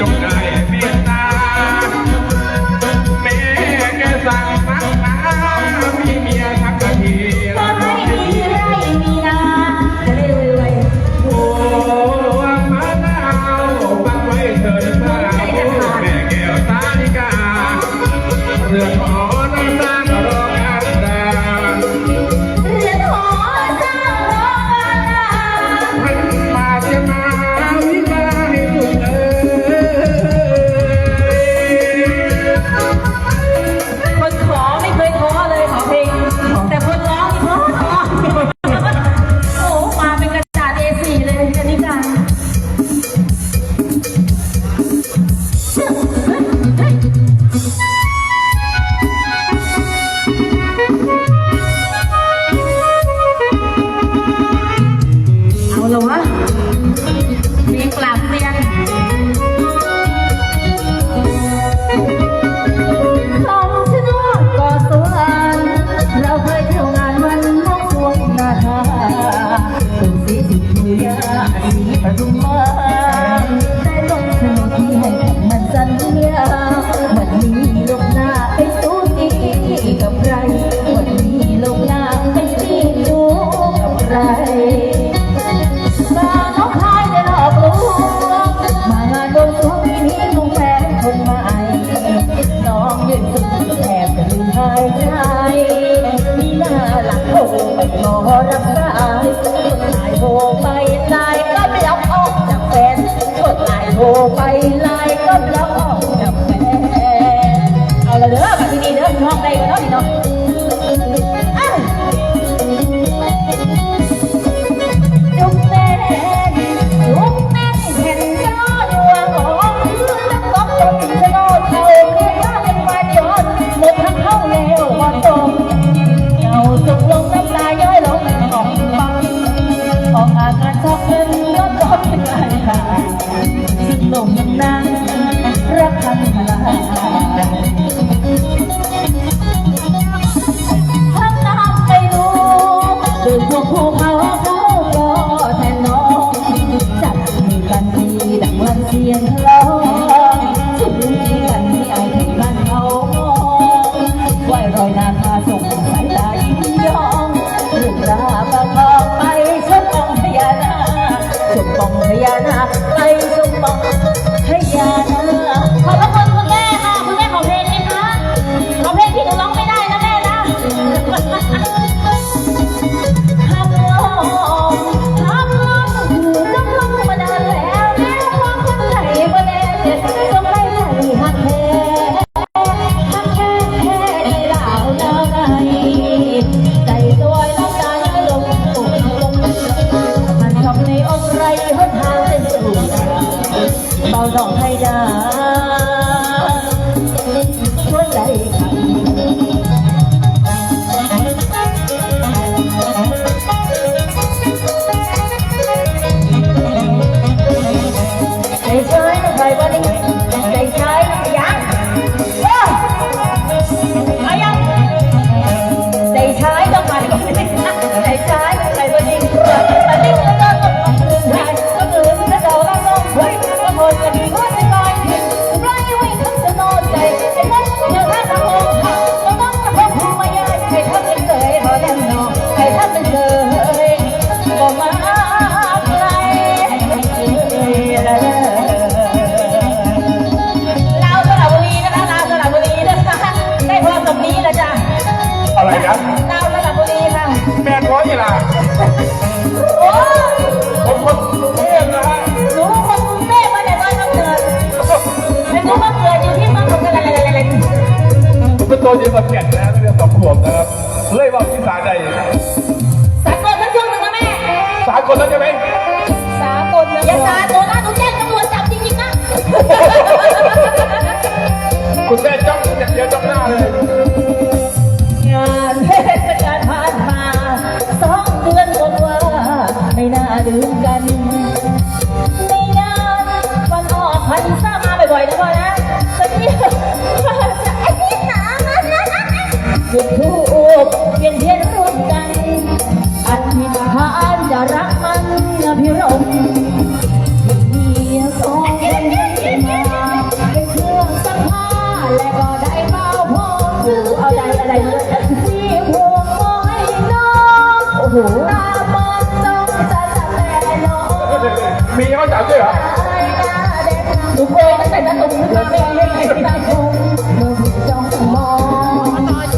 ยกได้เม่แสั่งมัามีเมียทักกะทีละขมีไรมีนาจะวยโอ้นาวบังไว้เถิดสแม่แก้าลิกา มีหน้าหลังโผล่มอรับสายกดไลน์โทรไปลน์ก็ไม่รับออกจากแฟนกดไลน์โทรไปลน์ก็ไม่รับออกจากแฟนเอาละเด้อมาที่นี่เด้อพี่น้องได้กันเนาะพี่น้อง คือพวกผู้เขเขาก็แทนน้องจับมือกันดีดังวันเสียงร้องสุดที่กันที่ไอถึงบ้านเขาไหวรอยนาคาส่งสายตายิ้มยองลูกลาประกอไปชมปองพญานาชมปองพญานาไปชมปองพญา ไรหนทางเป็นสู่เบาดอกให้ดาช่วยใจเธอ เป็นตัวเดียวกับแก่งนะเรื่องสองขวบนะครับเล่ยว่าพิสาใดสากลทั้งช่วงนึงนะแม่ สากลแล้วใช่ไหมสากลนะอย่าสากลนะหนูแจ้งตำรวจจับจริงๆนะ คุณแม่จ้องอย่างเดียวจ้องหน้าเลย เข้าอะไรไม่รู้ที่หัวมอยน้องโอ้โหตามองน้องจะทำแต่น้องมีเขาจับด้วยเหรอหนูเคยตั้งตันหนูไม่มาไม่ได้ตาคุ้งมอง